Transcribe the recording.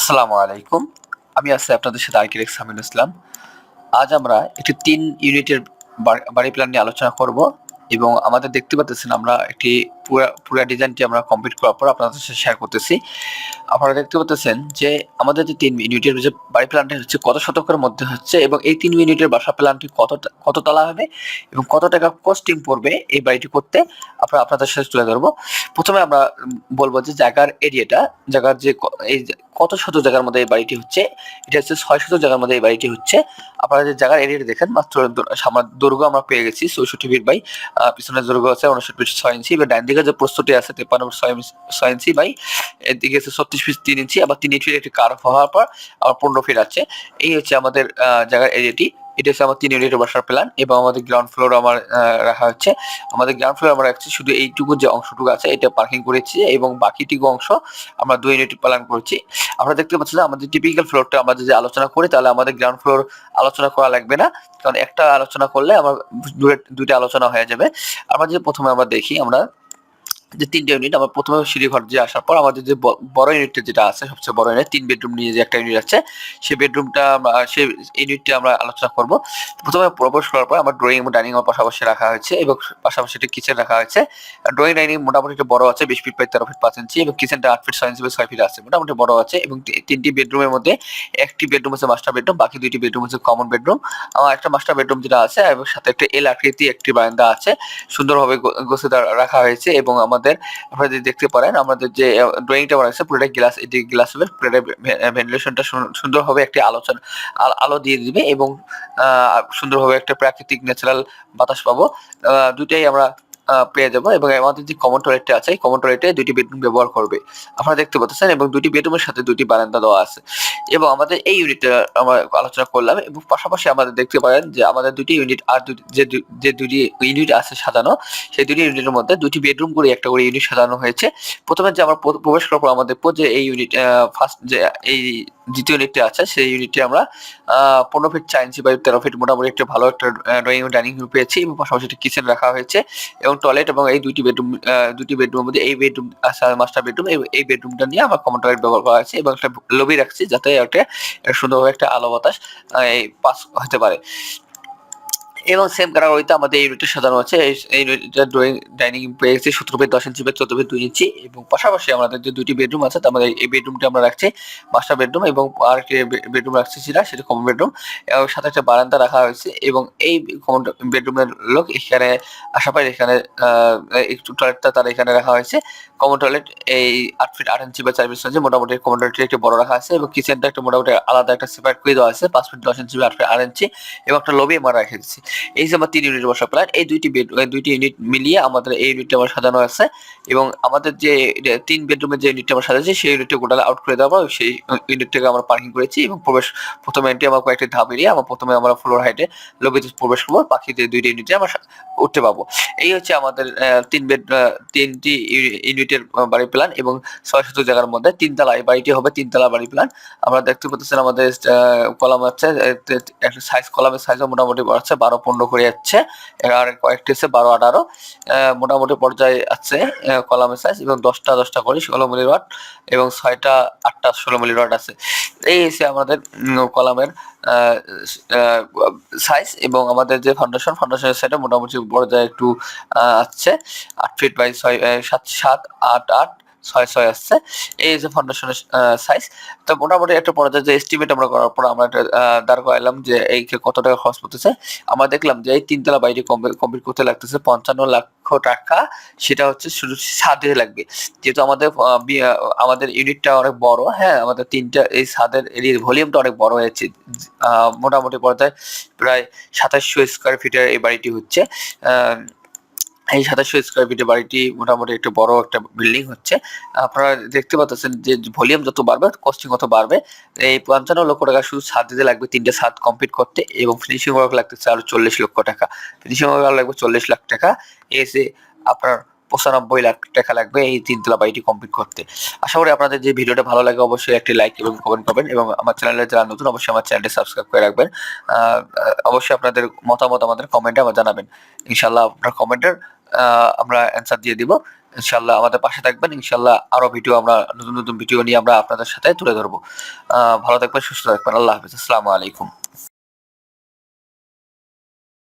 আসসালামু আলাইকুম। আমি আছি আপনাদের সাথে আর্কিটেক্ট সামিল ইসলাম। আজ আমরা একটি তিন ইউনিটের বাড়ি- প্ল্যান নিয়ে আলোচনা করব এবং আমাদের দেখতে পাচ্ছেন আমরা একটি পুরা পুরা ডিজাইনটি আমরা কমপ্লিট করার পর আপনাদের সাথে শেয়ার করতেছি। আপনারা দেখতে পাচ্ছেন যে আমাদের যে তিন ইউনিটের যে বাড়ি প্ল্যানটি হচ্ছে কত শতকের মধ্যে হচ্ছে এবং এই তিন ইউনিটের বাসা প্ল্যানটি কত কত তলা হবে এবং কত টাকা কস্টিং পড়বে এই বাড়িটি করতে আমরা আপনাদের সাথে তুলে ধরবো। প্রথমে আমরা বলব যে জায়গার এরিয়াটা জায়গার যে এই কত শত জায়গার মধ্যে এই বাড়িটি হচ্ছে, এটা হচ্ছে ছয় শত জায়গার মধ্যে এই বাড়িটি হচ্ছে। আপনারা যে জায়গার এরিয়াটা দেখেন, মাত্র দৈর্ঘ্য আমরা পেয়ে গেছি, চৌষট্টি ফিট বাই পিছনের দৈর্ঘ্য আছে, উনষাট ফিট ছয় ইঞ্চি এবার ডান দিকে যে প্রস্তুতি আছে তেপান্ন ছয় ইঞ্চি- বাই এদিকে আছে ছত্রিশ ফিট তিন ইঞ্চি, আবার তিন ফিট একটি কার্ভ হওয়ার পর আবার পনেরো ফিট আছে। এই হচ্ছে আমাদের জায়গার এরিয়াটি এটা হচ্ছে আমার তিন ইউনিটের বাসার প্ল্যান এবং আমাদের গ্রাউন্ড ফ্লোর আমার রাখা হচ্ছে। আমাদের গ্রাউন্ড ফ্লোর আমরা রাখছি শুধু এইটুকু যে অংশটুকু আছে, এটা পার্কিং করেছি এবং বাকিটুকু অংশ আমরা দুই ইউনিট প্ল্যান করেছি। আমরা দেখতে পাচ্ছি যে আমাদের টিপিক্যাল ফ্লোরটা আমরা যদি আলোচনা করি, তাহলে আমাদের গ্রাউন্ড ফ্লোর আলোচনা করা লাগবে না। কারণ একটা আলোচনা করলে আমার দুটো- আলোচনা হয়ে যাবে। আমরা যে প্রথমে আমরা দেখি, আমরা যে তিনটে ইউনিট আমার প্রথমে সিঁড়িঘর যে আসার পর আমাদের যে বড় ইউনিটটা যেটা আছে, সবচেয়ে বড় ইউনিট তিন বেডরুম নিয়ে যে একটা ইউনিট আছে সেই বেডরুমটা সেই ইউনিটটা আমরা আলোচনা করব। প্রথমে প্রবেশ করার পর আমার ড্রয়িং এবং ডাইনিং পাশাপাশি রাখা হয়েছে এবং পাশাপাশি একটা কিচেন রাখা হয়েছে। ড্রয়িং ডাইনিং মোটামুটি একটু বড় আছে, বিশ ফিট বাই তেরো ফিট পাঁচ ইঞ্চি এবং কিচেনটা আট ফিট ছয় ইঞ্চি ছয় ফিট আছে, মোটামুটি বড় আছে, এবং তিনটি বেডরুমের মধ্যে একটি বেডরুম আছে মাস্টার বেডরুম বাকি দুইটি বেডরুম হচ্ছে কমন বেডরুম আমার একটা মাস্টার বেডরুম যেটা আছে, এবং সাথে একটা এল আকৃতি, একটি বারান্দা আছে, সুন্দরভাবে গোছে রাখা হয়েছে, এবং আমাদের, আপনারা যদি দেখতে পারেন, আমাদের যে ড্রয়িংটা করা আছে, পুরোটা গ্লাস এটি গ্লাস হবে, পুরোটা ভেন্টিলেশনটা সুন্দরভাবে একটি আলোচনা, আল- দিয়ে দিবে এবং সুন্দরভাবে একটা প্রাকৃতিক ন্যাচারাল বাতাস পাবো। দুটাই আমরা পেয়ে যাব এবং আমাদের যে কমন টয়লেটটা আছে, এই কমন টয়লেটে দুইটি বেডরুম ব্যবহার করবে। আপনারা দেখতে পাচ্ছেন এবং দুইটি বেডরুমের সাথে দুটি বারান্দা দেওয়া আছে। এবং আমাদের এই ইউনিটটা আমরা আলোচনা করলাম এবং পাশাপাশি আমাদের দেখতে পারেন যে আমাদের দুটি ইউনিট আর দুটি- যে যে দুটি ইউনিট আছে সাজানো, সেই দুটি ইউনিটের মধ্যে দুটি বেডরুম করে একটা করে ইউনিট সাজানো হয়েছে। প্রথমে যে আমরা প্রবেশ করার পর আমরা দেখব যে এই ইউনিট ফার্স্ট যে এই দ্বিতীয় ইউনিটটি আছে, সেই ইউনিটটি আমরা পনেরো ফিট চার ইঞ্চি বাই তেরো ফিট মোটামুটি একটা ভালো একটা ড্রয়িং ডাইনিং রুম পেয়েছি এবং পাশাপাশি একটা কিচেন রাখা হয়েছে এবং টয়লেট এবং এই দুইটি বেডরুম দুটি বেডরুমের মধ্যে এই বেডরুম আছে মাস্টার বেডরুম এই বেডরুমটা নিয়ে আমার কমন টয়লেট ব্যবহার করা হয়েছে এবং একটা লবি রাখছি যাতে একটা সুন্দরভাবে একটা আলো বাতাস এই পাস হতে পারে। এবং সেম ক্যাটাগরিতে আমাদের এই ইউনিটটা সাজানো আছে। এই ইউনিটটা ড্রয়িং ডাইনিং পেয়েছি সতেরো ফিট দশ ইঞ্চি বাই চোদ্দ ফিট দুই ইঞ্চি এবং পাশাপাশি আমাদের যে দুটি বেডরুম আছে মধ্যে এই বেডরুমটা আমরা রাখছি মাস্টার বেডরুম এবং আর একটি বেডরুম রাখছি সেটা সেটা কমন বেডরুম এবং সাথে একটা বারান্দা রাখা হয়েছে এবং এই কমন বেডরুমের লোক এখানে আশা পাই এখানে একটু টয়লেটটা তার এখানে রাখা হয়েছে। কমন টয়লেট এই আট ফিট আট ইঞ্চি বা চার ফিট আছে মোটামুটি কমন টয়লেটটি একটু বড় রাখা আছে এবং কিচেনটা একটা মোটামুটি আলাদা একটা সেপারেট করে দেওয়া আছে, পাঁচ ফিট দশ ইঞ্চি বা আট ফিট আট ইঞ্চি এবং একটা লবি আমরা রেখে দিচ্ছি এই যে আমার তিন ইউনিট বসা প্ল্যান এই দুইটি বেড দুইটি ইউনিট মিলিয়ে আমাদের এই ইউনিটটা আমার সাজানো আছে এবং আমাদের যে তিন বেডরুমের যে ইউনিটটা আমরা সাজাচ্ছি, সেই ইউনিটটা গোটালে আউট করে দেওয়া সেই ইউনিটটাকে আমরা পার্কিং করেছি এবং প্রবেশ, প্রথমে এন্ট্রি আমার কয়েকটি ধাপ এরিয়া, আমার প্রথমে আমরা ফ্লোর হাইটে লবিতে প্রবেশ করব বাকি যে দুইটি ইউনিটে আমরা উঠতে পাবো এই হচ্ছে আমাদের তিন বেড তিনটি ইউনিটের বাড়ি প্ল্যান এবং ছয় শত জায়গার মধ্যে তিনতলা, এই বাড়িটি হবে তিনতলা বাড়ি প্ল্যান আমরা দেখতে পাচ্ছেন আমাদের কলাম আছে একটা সাইজ কলামের সাইজও মোটামুটি বড় আছে বারো পনেরো করে যাচ্ছে। আর কয়েকটি আছে বারো আঠারো। মোটামুটি পর্যায়ে আছে কলামের সাইজ এবং দশটা দশটা করে ষোলো মিলি রড এবং ছয়টা আটটা ষোলো মিলি রড আছে। এই হচ্ছে আমাদের কলামের সাইজ এবং আমাদের যে ফাউন্ডেশন ফাউন্ডেশনের সাইডে মোটামুটি পর্যায়ে একটু আহ, আছে। আট ফিট বাই ছয় সাত সাত আট আট ছয় ছয় আসছে। এই যে ফাউন্ডেশনের সাইজ তো মোটামুটি একটা পর্যায়ে যে এস্টিমেট আমরা করার পর আমরা একটা দাঁড় করাইলাম যে এই কত টাকা খরচ পড়তেছে। আমরা দেখলাম যে এই তিনতলা বাড়িটি কমপ্লিট করতে লাগতেছে পঞ্চান্ন লক্ষ টাকা। সেটা হচ্ছে শুধু ছাদে লাগবে। যেহেতু আমাদের আমাদের ইউনিটটা অনেক বড় হ্যাঁ আমাদের তিনটা, এই ছাদের এরিয়ার ভলিউমটা অনেক বড় হয়েছে। মোটামুটি পর্যায়ে প্রায় সাতাশশো স্কোয়ার ফিটের এই বাড়িটি হচ্ছে। এই সাতাশশো স্কোয়ার ফিটের বাড়িটি মোটামুটি একটা বড় একটা বিল্ডিং হচ্ছে। আপনারা দেখতে পাচ্ছেন যে ভলিউম যত বাড়বে কস্টিং তত বাড়বে। এই পঞ্চান্ন লক্ষ টাকা শুধু ছাদ দিতে লাগবে, তিনটে ছাদ কমপ্লিট করতে এবং ফিনিশিং ওয়ার্ক লাগতেছে আরও চল্লিশ লক্ষ টাকা। ফিনিশিং ওয়ার্ক লাগবে চল্লিশ লাখ টাকা। এসে আপনার পঁচানব্বই লাখ টাকা লাগবে এই তিনতলা বাড়িটি কমপ্লিট করতে। আশা করি আপনাদের যে ভিডিওটা ভালো লাগে অবশ্যই একটি লাইক এবং কমেন্ট করবেন এবং আমার চ্যানেলে যারা নতুন অবশ্যই আমার চ্যানেলটি সাবস্ক্রাইব করে রাখবেন। অবশ্যই আপনাদের মতামত আমাদের কমেন্টে আমার জানাবেন। ইনশাল্লাহ আপনার কমেন্টের আমরা অ্যান্সার দিয়ে দিব। ইনশাল্লাহ আমাদের পাশে থাকবেন। ইনশাল্লাহ আরও ভিডিও আমরা, নতুন নতুন ভিডিও নিয়ে আমরা আপনাদের সাথে তুলে ধরবো। ভালো থাকবেন, সুস্থ থাকবেন। আল্লাহ হাফিজ। আসসালামু আলাইকুম।